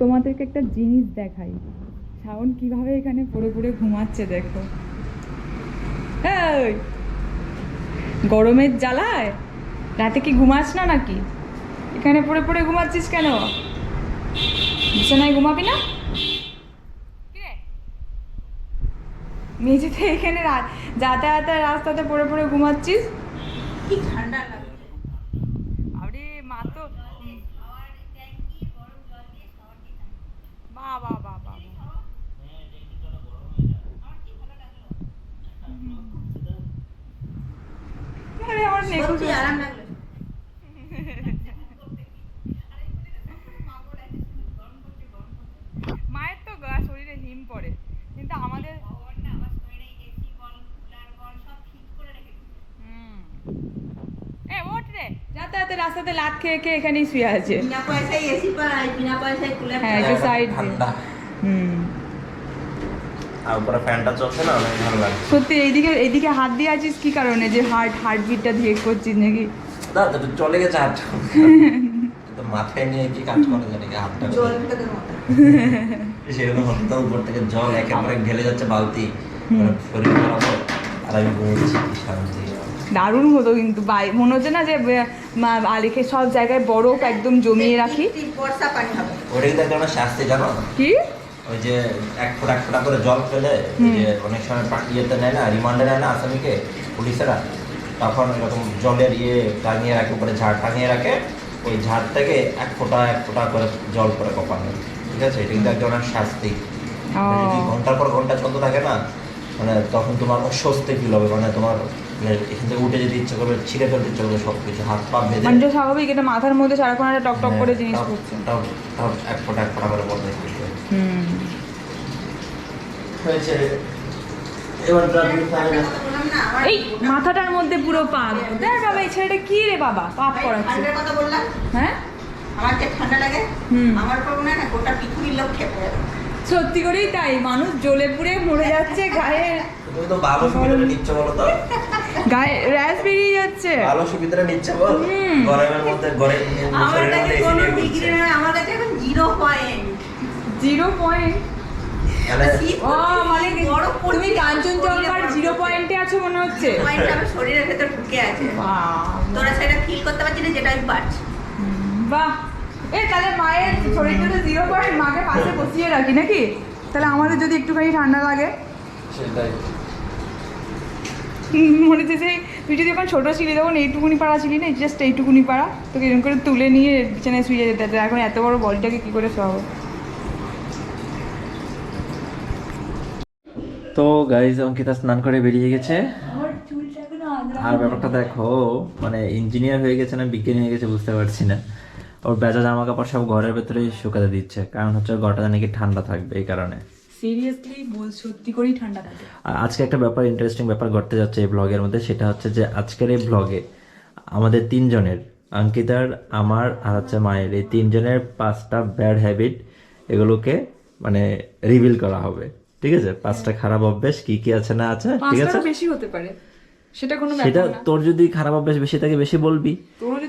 তোমাদেরকে একটা জিনিস দেখাই। শাওন কীভাবে এখানে পড়ে পড়ে ঘুমাচ্ছে দেখো। গরমের জ্বালায়? রাতে কি ঘুমাস না নাকি? এখানে পড়ে পড়ে ঘুমাচ্ছিস কেন? বিছানায় ঘুমাবি না? মেঝেতে এখানে যাতায়াতের রাস্তাতে পড়ে পড়ে ঘুমাচ্ছিস? কি ঠান্ডা লাগে আরে মা তো বাহ বাহ বাহ বাহ বাহ। আরে আমার নেকুল সত্যি আরাম লাগল মায়ের তো গা শরীরে হিম পড়ে কিন্তু আমাদের হুম। এ ওঠ রে লাত খেয়ে খেয়ে এখানেই শুয়ে আছে। বিনা পয়সায় এসি পাড়ায় বিনা পয়সায় কুলার হ্যাঁ, একটু দে। ঠান্ডা। হুম। আর উপরে ফ্যানটা চলছে না? অনেক ভালো লাগে সত্যি এইদিকে এইদিকে হাত দিয়ে আছিস কি কারণে? যে হার্ট হার্টবিটটা দিয়ে করছিস নাকি? না তো চলে গেছে হাতটা। তো মাথায় নিয়ে কি কাজ করে জানি কি হাতটা? সেরকম হতো তো উপর থেকে জল একেবারে ঢেলে যাচ্ছে বালতি। মানে শরীর খারাপ আর আমি কি শান্তি। দারুণ হতো কিন্তু বাই মনে হচ্ছে না যে আলিকে সব জায়গায় বরফ একদম জমিয়ে রাখি। কি? ওই যে এক ফোঁটা এক ফোঁটা করে জল ফেলে যে অনেক সময় ইয়েতে নেয় না রিমান্ডে নেয় না আসামিকে পুলিশেরা। তখন এরকম জলের ইয়ে টাঙিয়ে রাখে উপরে ঝাড় টাঙিয়ে রাখে ওই ঝাড় থেকে এক ফোঁটা এক ফোঁটা করে জল করে কপানো ঠিক আছে? এটা কিন্তু এক ধরনের শাস্তি। যদি ঘণ্টার পর ঘণ্টা চলতে থাকে না মানে তখন তোমার অস্বস্তি ফিল হবে মানে তোমার এখান থেকে উঠে যেতে ইচ্ছে করবে ছিঁড়ে ফেলতে ইচ্ছে করবে সব কিছু হাত পা বেঁধে মানে যে স্বাভাবিক এটা মাথার মধ্যে সারাক্ষণ একটা টক টক করে হ্যাঁ, জিনিস তাও- করছে তাও তাও এক ফোঁটা এক ফোঁটা করে হুম। হয়েছে। এবার এই মাথাটার মধ্যে পুরো পাক দেখ বাবা এই ছেলেটা কি রে বাবা পাপ করাচ্ছে। কথা বললাম? হ্যাঁ? আমার যে ঠান্ডা লাগে আমার পর মনে হয় না গোটা পৃথিবীর লোক যাবে। সত্যি করেই তাই মানুষ জ্বলে পুড়ে মরে যাচ্ছে গায়ে তুমি তো ভালো সুবিধাটা নিচ্ছ বলো তো। গায়ে র্যাশ বেরিয়ে যাচ্ছে। ভালো সুবিধাটা নিচ্ছে বল। হুম। গরমের মধ্যে ঘরে আমার কাছে কোনো ডিগ্রি আমার কাছে এখন জিরো পয়েন্ট জিরো পয়েন্ট মানে ও মানে বড় তুমি কাঞ্চনজঙ্ঘার জিরো পয়েন্টে আছো মনে হচ্ছে? পয়েন্ট আমার শরীরের ভেতর ঢুকে আছে। বাহ তোরা সেটা ফিল করতে পারছিস না যেটা আমি পারছি। বাহ। এ তাহলে মায়ের শরীরটা তো জিরো পয়েন্ট মাকে পাশে বসিয়ে রাখি নাকি? তাহলে আমাদের যদি একটুখানি ঠান্ডা লাগে। সেটাই। মনে হচ্ছে যে তুই যদি ওখানে ছোটো ছিলি তখন এইটুকুনি পাড়া ছিলি না? জাস্ট এইটুকুনি পাড়া। তোকে এরকম করে তুলে নিয়ে বিছানায় শুয়ে যেতে হতো। এখন এত বড় বডিটাকে কী করে শোয়াবো? তো গাইজ অঙ্কিতা স্নান করে বেরিয়ে গেছে। আর ব্যাপারটা দেখো মানে ইঞ্জিনিয়ার হয়ে গেছে না বিজ্ঞানী হয়ে গেছে বুঝতে পারছি না। ওর বেজা জামা কাপড় সব ঘরের ভেতরে শুকাতে দিচ্ছে। কারণ হচ্ছে ঘরটা নাকি ঠান্ডা থাকবে এই কারণে। সিরিয়াসলি বল সত্যি করেই ঠান্ডা থাকে। আজকে একটা ব্যাপার ইন্টারেস্টিং ব্যাপার ঘটতে যাচ্ছে এই ব্লগের মধ্যে সেটা হচ্ছে যে আজকের এই ব্লগে আমাদের তিনজনের অঙ্কিতার আমার আর হচ্ছে মায়ের এই তিনজনের পাঁচটা ব্যাড হ্যাবিট এগুলোকে মানে রিভিল করা হবে। ঠিক আছে? পাঁচটা খারাপ অভ্যেস কি কি আছে না আছে ঠিক আছে? বেশি হতে পারে। সেটা কোনো সেটা তোর যদি খারাপ অভ্যাস বেশি থাকে বেশি বলবি।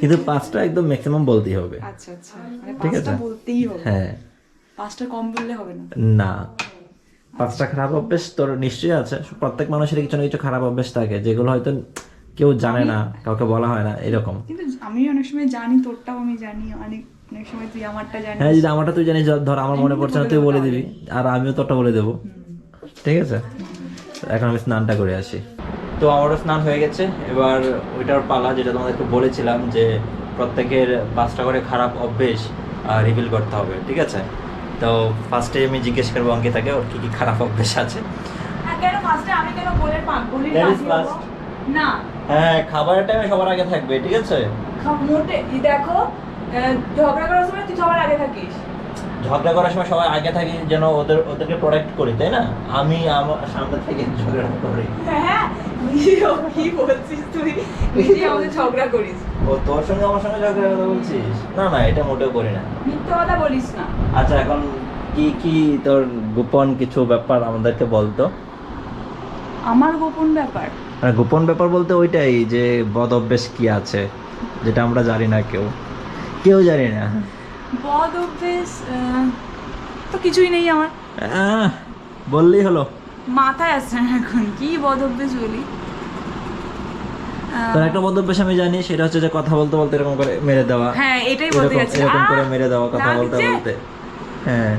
কিন্তু পাঁচটা একদম ম্যাক্সিমাম বলতেই হবে। আচ্ছা আচ্ছা। মানে ঠিক আছে। বলতেই হবে। হ্যাঁ। পাঁচটা কম বললে হবে না। না। পাঁচটা খারাপ অভ্যেস তোর নিশ্চয়ই আছে। প্রত্যেক মানুষের কিছু না কিছু খারাপ অভ্যেস থাকে যেগুলো হয়তো কেউ জানে না কাউকে বলা হয় না এরকম। কিন্তু আমি অনেক সময় জানি তোরটাও আমি জানি অনেক অনেক সময় তুই আমারটা জানিস। হ্যাঁ যদি আমারটা তুই জানিস ধর আমার মনে পড়ছে না তুই বলে দিবি। আর আমিও তোরটা বলে দেবো। ঠিক আছে? এখন আমি স্নানটা করে আসি। তো আমারও স্নান হয়ে গেছে। এবার ওইটার পালা যেটা তোমাদেরকে বলেছিলাম যে প্রত্যেকের পাঁচটা করে খারাপ অভ্যেস রিভিল করতে হবে। ঠিক আছে? তো ফার্স্টে আমি জিজ্ঞেস করব অঙ্কিতাকে ওর কি কি খারাপ অভ্যেস আছে? হ্যাঁ, হ্যাঁ খাবারের টাইমে সবার আগে থাকবে ঠিক আছে? দেখো ঝগড়া করার সময় তুই সবার আগে থাকিস। ঝগড়া করার সময় সবাই আগে থাকি যেন ওদের ওদেরকে প্রোটেক্ট করি তাই না? আমি আমার সামনে থেকে ঝগড়া করি। হ্যাঁ কি বলছিস তুই? নিজে আমাদের ঝগড়া করিস। ও তোর সঙ্গে আমার সঙ্গে ঝগড়া কথা বলছিস? না না এটা মোটেও করি না। মিথ্যে কথা বলিস না। আচ্ছা এখন কি কি তোর গোপন কিছু ব্যাপার আমাদেরকে বলতো? আমার গোপন ব্যাপার? মানে গোপন ব্যাপার বলতে ওইটাই যে বদ অভ্যেস কি আছে যেটা আমরা জানি না কেউ। কেউ জানি না। বদ অভ্যেস আহ, কিছুই নেই আমার। বললেই হলো। মাথায় আসছে না এখন কি বদ অভ্যেস বলি? তোর একটা বদভ্যাস আমি জানি সেটা হচ্ছে যে কথা বলতে বলতে এরকম করে মেরে দেওয়া হ্যাঁ এটাই বলতে যাচ্ছি এরকম করে মেরে দেওয়া কথা বলতে বলতে। হ্যাঁ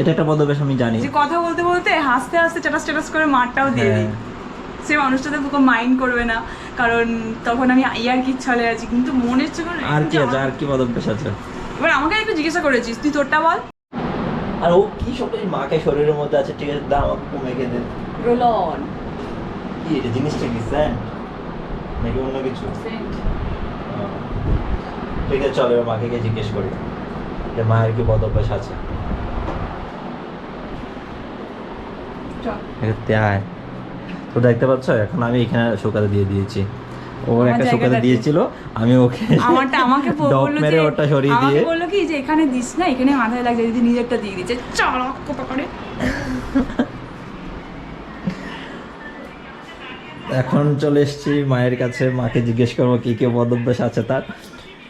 এটা একটা বদভ্যাস আমি জানি। যে কথা বলতে বলতে হাসতে হাসতে স্ট্যাটাস স্ট্যাটাস করে মারটাও দিয়ে দিই। হ্যাঁ সে মানুষটাতে মাইন্ড করবে না কারণ তখন আমি ইয়ার কি ছলে আছি কিন্তু মনে হচ্ছে আর কি আছে আর কি বদভ্যাস আছে এবার আমাকে একটু জিজ্ঞাসা করেছিস তুই তোরটা বল। আর ও কি সব মাকে শরীরের মধ্যে আছে ঠিক আছে দাম আমাকে দেন রোলন কি এটা জিনিসটা কি নাকি অন্য কিছু? ঠিক আছে চলো এবার মাকে গিয়ে জিজ্ঞেস করি যে মায়ের কি বদভ্যাস আছে? তো দেখতে পাচ্ছ এখন আমি এখানে শুকাতে দিয়ে দিয়েছি। ওর একটা শুকাতে দিয়েছিল আমি ওকে আমারটা আমাকে বলল মেরে যে ওটা সরিয়ে আমাকে দিয়ে বলল কি যে এখানে দিস না এখানে মাথায় লাগছে যদি নিজেরটা দিয়ে দিচ্ছে চল কোপা করে। এখন চলে এসেছি মায়ের কাছে। মাকে জিজ্ঞেস করব কি কি বদভ্যাস আছে তার।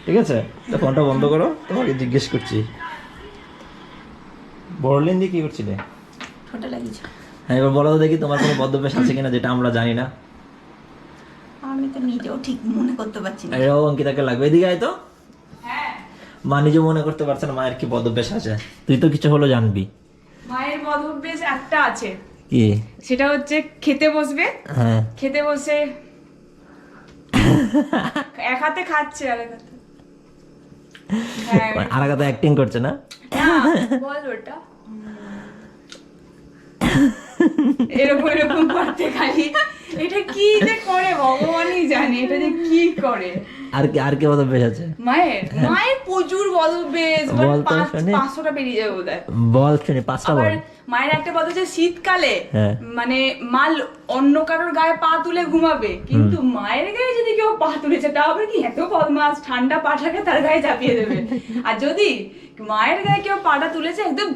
ঠিক আছে? তো ফোনটা বন্ধ করো তোমাকে জিজ্ঞেস করছি। বড়লিন দিয়ে কি করছিলে? হ্যাঁ এবার বলো দেখি তোমার কোনো বদভ্যাস আছে কিনা যেটা আমরা জানি না। আমি তো নিজেও ঠিক মনে করতে পারছি না। এটাও অঙ্কিতাকে লাগবে। এদিকে আয় তো। হ্যাঁ মা নিজে মনে করতে পারছে না মায়ের কি বদভ্যাস আছে। তুই তো কিছু হলো জানবি। মায়ের বদ একটা আছে। কি সেটা হচ্ছে খেতে বসবে। হ্যাঁ। খেতে বসে এক হাতে খাচ্ছে আর এক হাতে আর কথা অ্যাক্টিং করছে না, বল ওটা। এরকম এরকম করতে খালি। এটা কি যে করে ভগবানই জানে। এটা যে কি করে? আর কি আর কি বদভ্যাস আছে? মায়ের মায়ের প্রচুর বল তো শুনে। যাবে বোধহয়। বল শুনে পাঁচটা বল। মায়ের একটা কথা হচ্ছে শীতকালে। হ্যাঁ। মানে মাল অন্য কারোর গায়ে পা তুলে ঘুমাবে কিন্তু মায়ের গায়ে যদি কেউ পা তুলেছে তাহলে কি এত বদমাস? ঠান্ডা পাঠাকে তার গায়ে চাপিয়ে দেবে। আর যদি মায়ের গায়ে কেউ পাটা তুলেছে একদম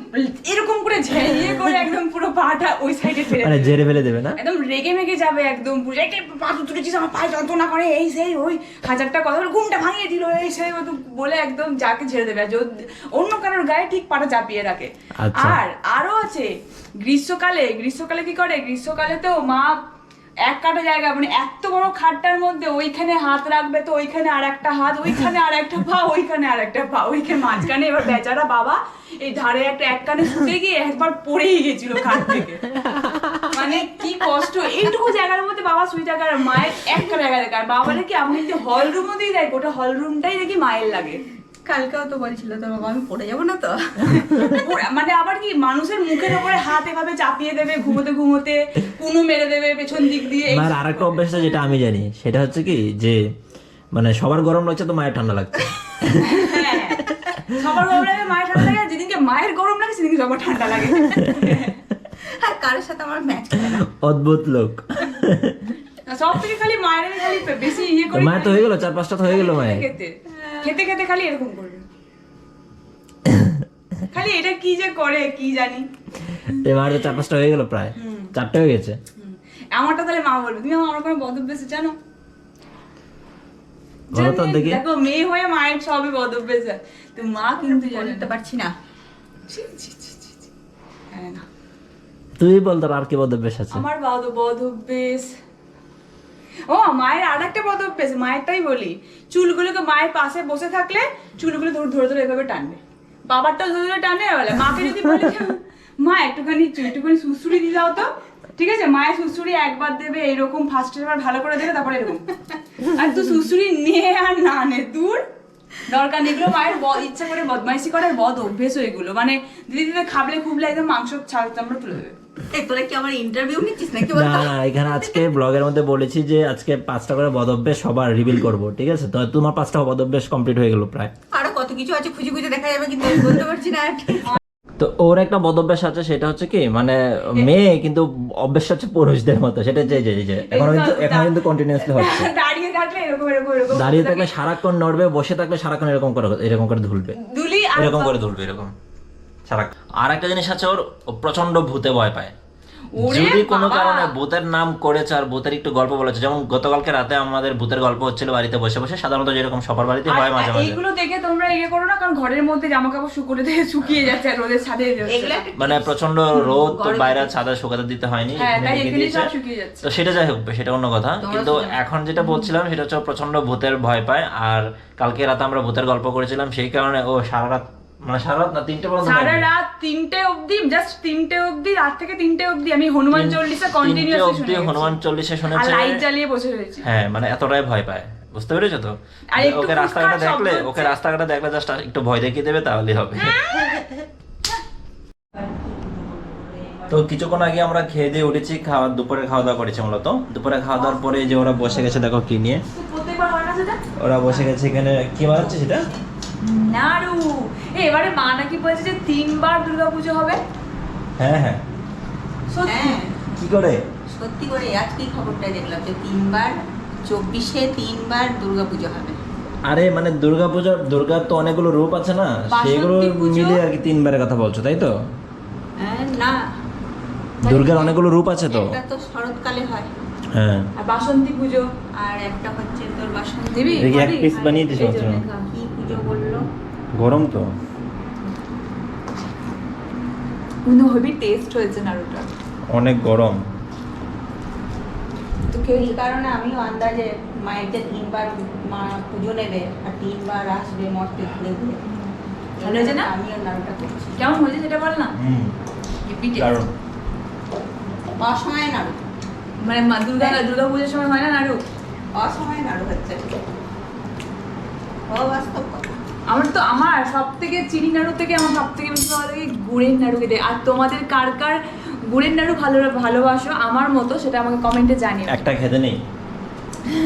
এরকম করে ঝেড়িয়ে করে একদম পুরো পাটা ওই সাইডে ফেলে মানে। জেরে ফেলে দেবে না? একদম রেগে মেগে যাবে একদম একে পা তুলেছিস আমার পায়ে যন্ত্রণা করে এই সেই ওই। হাজারটা কথা বলে ঘুমটা ভাঙিয়ে দিল এই সেই ও বলে একদম যাকে ঝেড়ে দেবে। আর যদি অন্য কারোর গায়ে ঠিক পাটা চাপিয়ে রাখে। আচ্ছা। আর আরও আছে গ্রীষ্মকালে গ্রীষ্মকালে কি করে? গ্রীষ্মকালে তো মা এক কাটা জায়গা মানে এত বড় খাটটার মধ্যে ওইখানে হাত রাখবে তো ওইখানে আর একটা হাত, ওইখানে আর একটা পা, ওইখানে আর একটা পা, ওইখানে মাঝখানে এবার বেচারা বাবা এই ধারে একটা এক কানে শুতে গিয়ে একবার পড়েই গেছিল খাট থেকে। মানে কি কষ্ট, এইটুকু জায়গার মধ্যে বাবা শুয়ে থাকে আর মায়ের একটা জায়গা দেখে আর বাবা নাকি আপনি যদি হল রুমও দিয়ে দেয়, গোটা হল রুমটাই নাকি মায়ের লাগে। কালকেও তো বলছিল তোর বাবা আমি পড়ে যাব না তো? মানে আবার কি মানুষের মুখের ওপরে হাত এভাবে চাপিয়ে দেবে ঘুমোতে ঘুমোতে কুনু মেরে দেবে পেছন দিক দিয়ে মায়ের আরেকটা অভ্যাস আছে যেটা আমি জানি সেটা হচ্ছে কি যে মানে সবার গরম লাগছে তো মায়ের ঠান্ডা লাগছে। হ্যাঁ। সবার গরম লাগে মায়ের ঠান্ডা লাগে আর যেদিনকে মায়ের গরম লাগে সেদিনকে সবার ঠান্ডা লাগে। আর কারোর সাথে আমার ম্যাচ অদ্ভুত লোক। সব থেকে খালি মায়ের খালি বেশি ইয়ে করে মায়ের তো হয়ে গেল চার পাঁচটা তো হয়ে গেল মায়ের। খেতে খেতে খালি এরকম করবে। খালি এটা কি যে করে কি জানি। মায়ের তো চার পাঁচটা হয়ে গেল প্রায়। চারটে হয়ে গেছে। আমারটা তাহলে মা বলবে। তুমি আমার কোনো বদভ্যাস জানো? দেখো। মেয়ে হয়ে মায়ের সবই বদভ্যাস তো মা কিন্তু জানে বলতে না। পারছি না। তুই বল তোর আর কি বদভ্যাস আছে? আমার বদ বদ অভ্যেস ও, মায়ের আর একটা পদক পেয়েছে, মায়েরটাই বলি। চুলগুলোকে মায়ের পাশে বসে থাকলে চুলগুলো ধরে ধরে ধরে এভাবে টানবে। বাবারটা ধরে ধরে টানে বলে মাকে যদি বলে, মা, একটুখানি একটুখানি সুসুড়ি দিয়ে দাও তো। ঠিক আছে? মায়ের সুসুড়ি একবার দেবে, এরকম ফার্স্ট এবার ভালো করে দেবে, তারপরে এরকম। আর তুই সুসুড়ি নে আর না নে, দূর। দরকার নেই। এগুলো মায়ের ইচ্ছা করে বদমাইশি করার বদ অভ্যেস এগুলো মানে দিদি দিদি খাবলে খুবলে একদম মাংস ছাল চামড়া তুলে দেবে। তোরা কি আমার ইন্টারভিউ নিচ্ছিস না বলতো এখানে আজকে ব্লগের মধ্যে বলেছি যে আজকে পাঁচটা করে বদভ্যাস সবার রিভিল করব ঠিক আছে? তো তোমার পাঁচটা বদভ্যাস কমপ্লিট হয়ে গেল প্রায়। আরও কত কিছু আছে খুঁজে খুঁজে দেখা যাবে কিন্তু বলতে পারছি না তো ওর একটা বদভ্যাস আছে সেটা হচ্ছে কি মানে মেয়ে কিন্তু অভ্যাস হচ্ছে পুরুষদের মতো সেটা যে যে যে এখন কিন্তু এখন কিন্তু কন্টিনিউয়াসলি হচ্ছে। দাঁড়িয়ে থাকলে এরকম এরকম এরকম দাঁড়িয়ে থাকলে সারাক্ষণ নড়বে বসে থাকলে সারাক্ষণ এরকম করে এরকম করে ধুলবে। এরকম করে ধুলবে এরকম। সারাক্ষণ। আর একটা জিনিস আছে ওর প্রচণ্ড ভূতে ভয় পায়। যদি কোনো কারণে ভূতের নাম করেছে আর ভূতের একটু গল্প বলেছে যেমন গতকালকে রাতে আমাদের ভূতের গল্প হচ্ছিল বাড়িতে বসে বসে সাধারণত যেরকম সবার বাড়িতে হয় মাঝে মাঝে। এইগুলো দেখে তোমরা ইয়ে করো না কারণ ঘরের মধ্যে জামা কাপড় শুকুরে দিয়ে শুকিয়ে যাচ্ছে আর রোদের ছাদে এগুলো একটা মানে প্রচণ্ড রোদ তো বাইরে ছাদা শুকাতে দিতে হয়নি হ্যাঁ শুকিয়ে যাচ্ছে। তো সেটা যাই হোক সেটা অন্য কথা। কিন্তু এখন যেটা বলছিলাম সেটা হচ্ছে প্রচণ্ড ভূতের ভয় পায় আর কালকে রাতে আমরা ভূতের গল্প করেছিলাম সেই কারণে ও সারা রাত মানে সারা রাত না তিনটে পর্যন্ত সারা রাত তিনটে অবধি জাস্ট তিনটে অবধি রাত থেকে তিনটে অবধি আমি হনুমান চল্লিশা কন্টিনিউয়াসলি শুনে হনুমান। চল্লিশে আর লাইট জ্বালিয়ে বসে রয়েছি। হ্যাঁ মানে এতটাই ভয় পায়। বুঝতে পেরেছ তো? ওকে রাস্তাঘাটে দেখলে ওকে রাস্তাঘাটে দেখলে জাস্ট একটু ভয় দেখিয়ে দেবে তাহলেই হবে। তো কিছুক্ষণ আগে আমরা খেয়ে দিয়ে উঠেছি খাওয়া দুপুরে খাওয়া দাওয়া করেছি মূলত। দুপুরে খাওয়া দাওয়ার পরে যে ওরা বসে গেছে দেখো কি নিয়ে। হয় ওরা বসে গেছে এখানে কি বানাচ্ছে সেটা? নাড়ু। এবারে মা নাকি বলছে যে তিনবার দুর্গাপুজো হবে। হ্যাঁ হ্যাঁ। সত্যি? হ্যাঁ। কি করে? সত্যি করে আজকে খবরটা দেখলাম যে তিনবার চব্বিশে তিনবার দুর্গাপুজো হবে। আরে মানে দুর্গার তো অনেকগুলো রূপ আছে না সেগুলো। মিলে আর কি তিনবারের কথা বলছো তাই তো? হ্যাঁ না। দুর্গার অনেকগুলো রূপ আছে তো। একটা তো শরৎকালে হয়। হ্যাঁ। আর বাসন্তী পুজো আর একটা হচ্ছে তোর বাসন্তী দেবী এক পিস বানিয়ে খা। কি পুজো বলল গরম তো। কিন্তু হেভি টেস্ট হয়েছে নাড়ুটা। অনেক গরম। তো কেউ এই কারণে আমিও আন্দাজে মায়ের যে তিনবার মা পুজো নেবে আর তিনবার আসবে মঠে ভালো হয়েছে না? আমিও নাড়ুটা করছি। কেমন হয়েছে সেটা বল না। দারুণ। অসময়ে নাড়ু। মানে মা দুর্গা দুর্গা পুজোর সময় হয় না নাড়ু? অসময়ে নাড়ু হচ্ছে। ও বাস্তব কথা। আমার তো আমার সব থেকে চিনি নাড়ু থেকে আমার সব থেকে বেশি ভালো লাগে গুড়ের নাড়ু খেতে। আর তোমাদের কার কার গুড়ের নাড়ু ভালো ভালোবাসো আমার মতো সেটা আমাকে কমেন্টে জানিও। একটা খেতে নেই।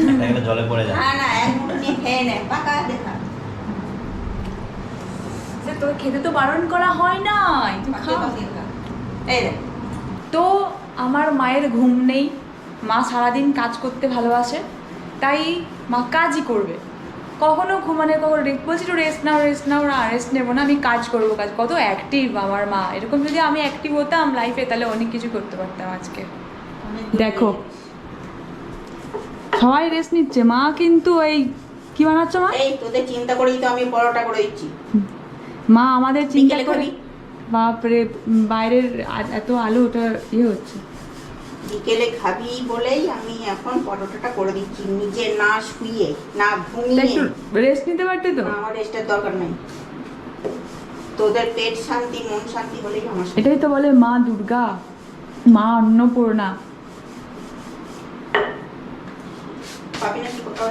একটা খেলে জলে পড়ে যায়। না না এক মুঠো নিয়ে খেয়ে নে পাকা দেখা। খেতে তো বারণ করা হয় নাই এই তো আমার মায়ের ঘুম নেই মা সারাদিন কাজ করতে ভালোবাসে তাই মা কাজই করবে। কখনো ঘুমানে কখনো রেস্ট বলছি একটু রেস্ট নাও রেস্ট নাও না রেস্ট নেব না আমি কাজ করব কাজ। কত অ্যাক্টিভ আমার মা। এরকম যদি আমি অ্যাক্টিভ হতাম লাইফে তাহলে অনেক কিছু করতে পারতাম আজকে। দেখো। সবাই রেস্ট নিচ্ছে। মা কিন্তু এই কি বানাচ্ছ মা? এই তোদের চিন্তা করেই তো আমি পরোটা করে দিচ্ছি। মা আমাদের চিন্তা করে বাপরে বাইরের এত আলো ওটা ইয়ে হচ্ছে। বিকেলে খাবি বলেই আমি এখন পরোটাটা করে দিচ্ছি নিজে না শুয়ে না ঘুমিয়ে। রেস্ট নিতে পারতে তো? আমার রেস্টের দরকার নেই। তোদের পেট শান্তি মন শান্তি হলেই আমার এটাই তো বলে মা দুর্গা মা অন্নপূর্ণা। পাবি না কি কোথাও?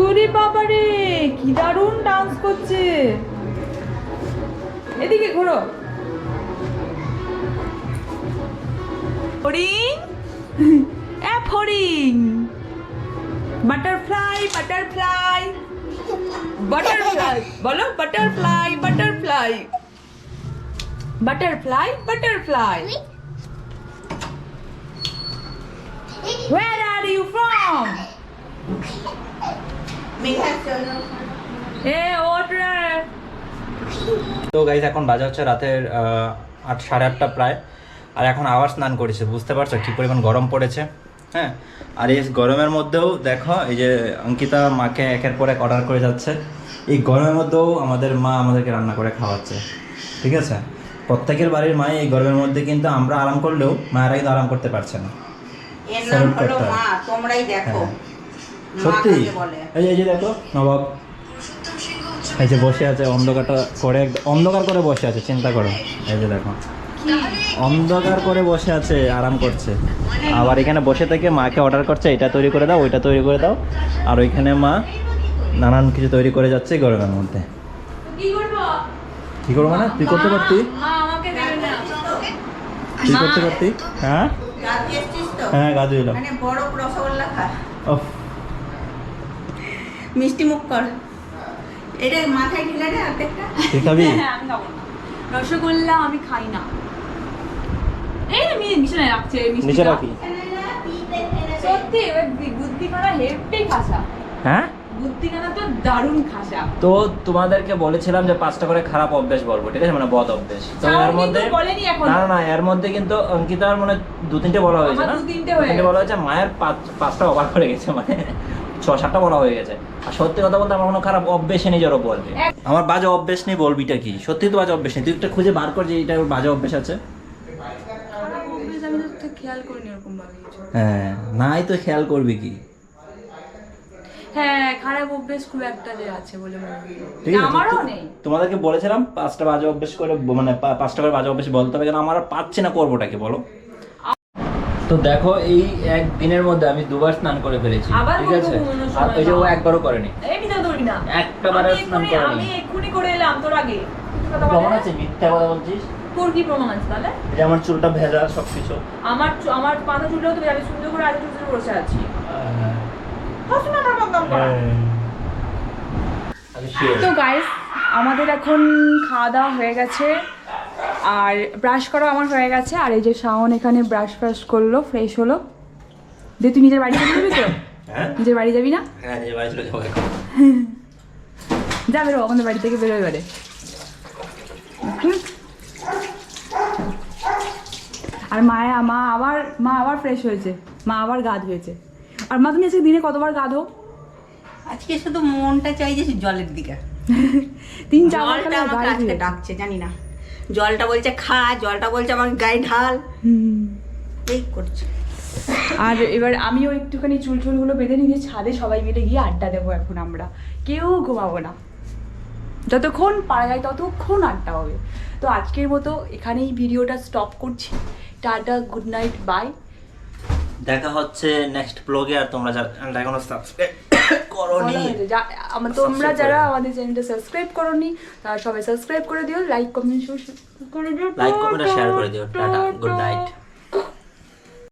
ওরে বাবা রে কি দারুণ ডান্স করছে। এদিকে ঘোরো। ফড়িং? এ ফড়িং। Butterfly butterfly. বাটারফ্লাই, বলো, butterfly butterfly. Butterfly Where are you from? তো গাইজ এখন বাজে হচ্ছে রাতের আট, সাড়ে আটটা প্রায়। আর এখন আবার স্নান করেছে বুঝতে পারছ? কি পরিমাণ গরম পড়েছে হ্যাঁ? আর এই গরমের মধ্যেও দেখো এই যে অঙ্কিতা মাকে একের পর এক অর্ডার করে যাচ্ছে এই গরমের মধ্যেও আমাদের মা আমাদেরকে রান্না করে খাওয়াচ্ছে ঠিক আছে? প্রত্যেকের বাড়ির মাই এই গরমের মধ্যে কিন্তু আমরা আরাম করলেও মায়েরা কিন্তু আরাম করতে পারছে না। হয়। মা। মা সত্যি? এই যে- এই যে দেখো নবাব। এই যে বসে আছে অন্ধকারটা করে অন্ধকার করে বসে আছে চিন্তা করো। এই যে দেখো। অন্ধকার করে বসে আছে আরাম করছে। আবার এখানে বসে থেকে মাকে অর্ডার করছে এটা তৈরি করে দাও ওইটা তৈরি করে দাও। আর ওইখানে মা নানান কিছু তৈরি করে যাচ্ছে গরমের মধ্যে। কি করব? কি করব মানে? তুই করতে পারতি? না তুই করতে পারতি? হ্যাঁ? হ্যাঁ গাজু এলাম মানে বড় রসগোল্লা খা। ওফ, মিষ্টি মুখ কর। এটা মাথায় ঢেলে দে অর্ধেকটা। তুই খাবি? হ্যাঁ আমি খাব। না রসগোল্লা আমি খাই না। এই আমি বিছানায় রাখছে নিচে রাখি। সত্যি এবার বুদ্ধি করা হেভি খাসা। হ্যাঁ? তো দারুণ খাসা। তো তোমাদেরকে বলেছিলাম যে পাঁচটা করে খারাপ অভ্যাস বলব ঠিক আছে? মানে বদ অভ্যাস। তো এর কিন্তু মধ্যে বলেনি না না না এর মধ্যে কিন্তু অঙ্কিতার মানে দু তিনটে বলা হয়েছে আমার না? তিনটে বলা হয়েছে মায়ের পাঁচ পাঁচটা ওভার করে গেছে মানে ছ সাতটা বলা হয়ে গেছে। আর সত্যি কথা বলতে আমার কোনো খারাপ অভ্যেস নেই যারও বলবে। আমার বাজে অভ্যেস নেই বলবিটা কি? সত্যি তো বাজে অভ্যেস নেই। তুই একটা খুঁজে বার কর যে এটা বাজে অভ্যেস আছে খারাপ অভ্যেস আমি তো ঠিক খেয়াল করিনি ওরকম ভাবে কিছু। হ্যাঁ নাই তো খেয়াল করবি কি? হ্যাঁ খারাপ অভ্যেস খুব একটা যে আছে বলে মনে হয়। আমারও নেই। তোমাদেরকে বলেছিলাম পাঁচটা বাজে অভ্যেস করে মানে পাঁচটা করে বাজে অভ্যেস বলতে হবে আমার আর না করবোটা কি বলো। তো দেখো এই একদিনের মধ্যে আমি দুবার স্নান করে ফেলেছি ঠিক আছে? আর ওই যে ও একবারও করেনি। একটা বারের স্নান করেনি। আমি এক্ষুনি করে এলাম তোর আগে। কথা বলে প্রমাণ না? আছে মিথ্যা কথা বলছিস? তোর কি প্রমাণ আছে তাহলে? যে আমার চুলটা ভেজা সবকিছু। আমার আমার পাতা চুলেও তো আমি সুন্দর করে আজ চুল বসে আছি। আমি sure। তো গাইস আমাদের এখন খাওয়া দাওয়া হয়ে গেছে। আর ব্রাশ করা আমার হয়ে গেছে। আর এই যে শাওন এখানে ব্রাশ ফ্রাশ করল ফ্রেশ হলো। দিয়ে তুই নিজের বাড়ি যাবি তো? হ্যাঁ। নিজের বাড়ি যাবি না? হ্যাঁ যাব আমাদের বাড়ি থেকে বেরো এবারে। হুম। আর মায়া মা আবার মা আবার ফ্রেশ হয়েছে মা আবার গা ধুয়েছে আর মা তুমি আজকে দিনে কতবার গা ধো আজকে শুধু মনটা চাই যে জলের দিকে। তিন আমাকে আজকে ডাকছে জানি না। জলটা বলছে খা জলটা বলছে আমার গায়ে ঢাল। এই করছে। আর এবার আমিও একটুখানি চুল চুলগুলো বেঁধে নিয়ে ছাদে সবাই মিলে গিয়ে আড্ডা দেবো এখন আমরা। কেউ ঘুমাবো না। যতক্ষণ পারা যায় ততক্ষণ আড্ডা হবে। তো আজকের মতো এখানেই ভিডিওটা স্টপ করছি। টাটা গুড নাইট বাই দেখা হচ্ছে নেক্সট ব্লগে আর তোমরা যারা এখনও সাবস্ক্রাইব করোনি তোমরা যারা আমাদের চ্যানেলটা সাবস্ক্রাইব করোনি তারা সবাই সাবস্ক্রাইব করে দিও লাইক কমেন্ট করে দিও। লাইক কমেন্ট শেয়ার করে দিও। Tata good night